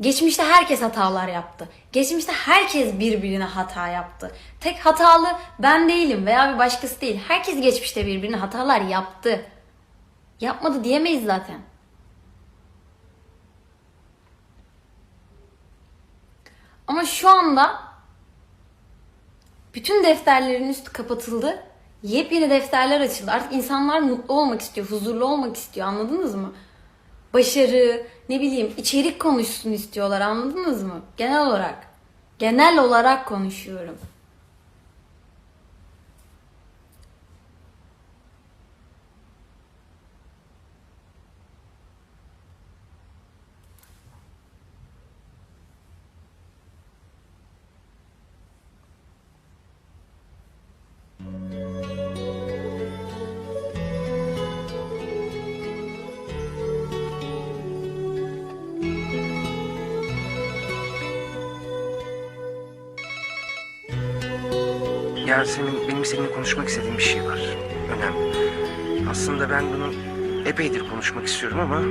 Geçmişte herkes hatalar yaptı. Geçmişte herkes birbirine hata yaptı. Tek hatalı ben değilim veya bir başkası değil. Herkes geçmişte birbirine hatalar yaptı. Yapmadı diyemeyiz zaten. Ama şu anda bütün defterlerin üstü kapatıldı. Yepyeni defterler açıldı. Artık insanlar mutlu olmak istiyor, huzurlu olmak istiyor. Anladınız mı? Başarı, ne bileyim, içerik konuşsun istiyorlar. Anladınız mı? Genel olarak. Genel olarak konuşuyorum. Yasemin benim seninle konuşmak istediğim bir şey var. Önemli. Aslında ben bunu epeydir konuşmak istiyorum ama